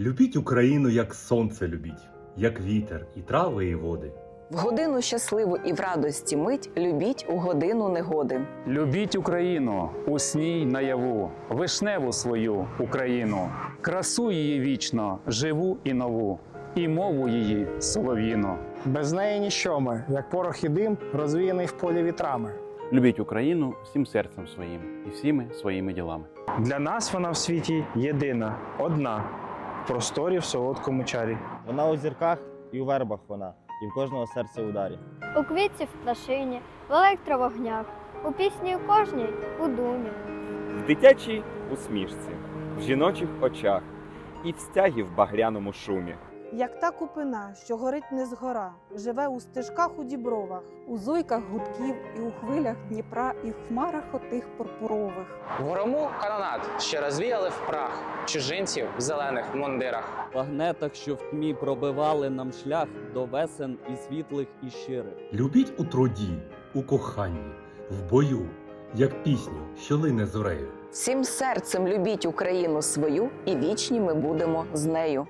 Любіть Україну, як сонце любіть, як вітер, і трави, і води. В годину щасливу і в радості мить любіть у годину негоди. Любіть Україну, усній наяву, вишневу свою Україну, красу її вічно, живу і нову, і мову її солов'їну. Без неї ніщо ми, як порох і дим, розвіяний в полі вітрами. Любіть Україну всім серцем своїм і всіми своїми ділами. Для нас вона в світі єдина, одна, просторі в солодкому чарі. Вона у зірках і у вербах вона, і в кожного серця ударі. У квітці в пташині, в електровогнях, у пісні у кожній, у думі. в дитячій усмішці, в жіночих очах і в стягі в багряному шумі. Як та купина, що горить не згора, живе у стежках у дібровах, у зойках гудків і у хвилях Дніпра, і в хмарах отих пурпурових. В грому канонат, що розвіяли в прах чужинців в зелених мундирах. Вагнетах, що в тьмі пробивали нам шлях до весен і світлих, і щирих. Любіть у труді, у коханні, в бою, як пісню, що лине зорею. Всім серцем любіть Україну свою, і вічні ми будемо з нею.